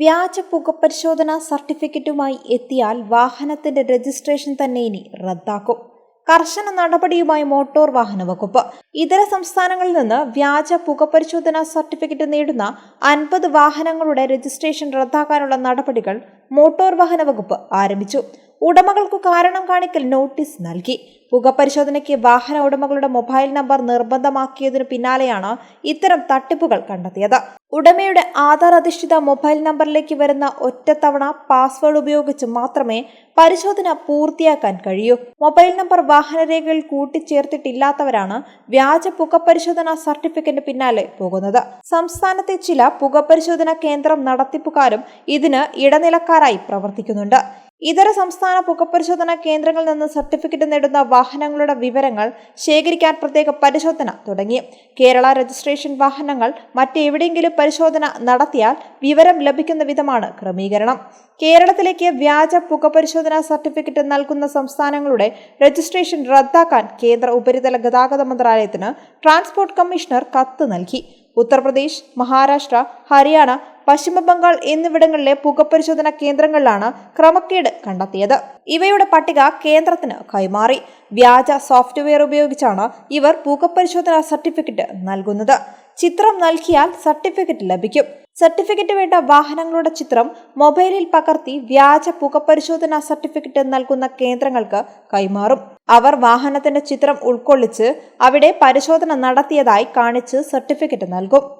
വ്യാജ പുകപരിശോധന സർട്ടിഫിക്കറ്റുമായി എത്തിയാൽ വാഹനത്തിന്റെ രജിസ്ട്രേഷൻ തന്നെ ഇനി റദ്ദാക്കും. കർശന നടപടിയുമായി മോട്ടോർ വാഹന വകുപ്പ്. ഇതര സംസ്ഥാനങ്ങളിൽ നിന്ന് വ്യാജ പുകപരിശോധന സർട്ടിഫിക്കറ്റ് നേടുന്ന അൻപത് വാഹനങ്ങളുടെ രജിസ്ട്രേഷൻ റദ്ദാക്കാനുള്ള നടപടികൾ മോട്ടോർ വാഹന വകുപ്പ് ആരംഭിച്ചു. ഉടമകൾക്ക് കാരണം കാണിക്കൽ നോട്ടീസ് നൽകി. പുകപരിശോധനയ്ക്ക് വാഹന ഉടമകളുടെ മൊബൈൽ നമ്പർ നിർബന്ധമാക്കിയതിനു പിന്നാലെയാണ് ഇത്തരം തട്ടിപ്പുകൾ കണ്ടെത്തിയത്. ഉടമയുടെ ആധാർ അധിഷ്ഠിത മൊബൈൽ നമ്പറിലേക്ക് വരുന്ന ഒറ്റത്തവണ പാസ്വേഡ് ഉപയോഗിച്ച് മാത്രമേ പരിശോധന പൂർത്തിയാക്കാൻ കഴിയൂ. മൊബൈൽ നമ്പർ വാഹനരേഖയിൽ കൂട്ടിച്ചേർത്തിട്ടില്ലാത്തവരാണ് വ്യാജ പുകപരിശോധന സർട്ടിഫിക്കറ്റ് പിന്നാലെ പോകുന്നത്. സംസ്ഥാനത്തെ ചില പുകപരിശോധന കേന്ദ്രം നടത്തിപ്പുകാരും ഇതിന് ഇടനിലക്കാരായി പ്രവർത്തിക്കുന്നുണ്ട്. ഇതര സംസ്ഥാന പുകപരിശോധനാ കേന്ദ്രങ്ങളിൽ നിന്ന് സർട്ടിഫിക്കറ്റ് നേടുന്ന വാഹനങ്ങളുടെ വിവരങ്ങൾ ശേഖരിക്കാൻ പ്രത്യേക പരിശോധന തുടങ്ങി. കേരള രജിസ്ട്രേഷൻ വാഹനങ്ങൾ മറ്റെവിടെയെങ്കിലും പരിശോധന നടത്തിയാൽ വിവരം ലഭിക്കുന്ന വിധമാണ് ക്രമീകരണം. കേരളത്തിലേക്ക് വ്യാജ പുകപരിശോധനാ സർട്ടിഫിക്കറ്റ് നൽകുന്ന സംസ്ഥാനങ്ങളുടെ രജിസ്ട്രേഷൻ റദ്ദാക്കാൻ കേന്ദ്ര ഉപരിതല ഗതാഗത മന്ത്രാലയത്തിന് ട്രാൻസ്പോർട്ട് കമ്മീഷണർ കത്ത് നൽകി. ഉത്തർപ്രദേശ് മഹാരാഷ്ട്ര ഹരിയാന പശ്ചിമ ബംഗാൾ എന്നിവിടങ്ങളിലെ പുകപരിശോധന കേന്ദ്രങ്ങളിലാണ് ക്രമക്കേട് കണ്ടെത്തിയത്. ഇവയുടെ പട്ടിക കേന്ദ്രത്തിന് കൈമാറി. വ്യാജ സോഫ്റ്റ്വെയർ ഉപയോഗിച്ചാണ് ഇവർ പുകപരിശോധന സർട്ടിഫിക്കറ്റ് നൽകുന്നത്. ചിത്രം നൽകിയാൽ സർട്ടിഫിക്കറ്റ് ലഭിക്കും. സർട്ടിഫിക്കറ്റ് വേണ്ട വാഹനങ്ങളുടെ ചിത്രം മൊബൈലിൽ പകർത്തി വ്യാജ പുകപരിശോധന സർട്ടിഫിക്കറ്റ് നൽകുന്ന കേന്ദ്രങ്ങൾക്ക് കൈമാറും. അവർ വാഹനത്തിന്റെ ചിത്രം ഉൾക്കൊള്ളിച്ച് അവിടെ പരിശോധന നടത്തിയതായി കാണിച്ച് സർട്ടിഫിക്കറ്റ് നൽകും.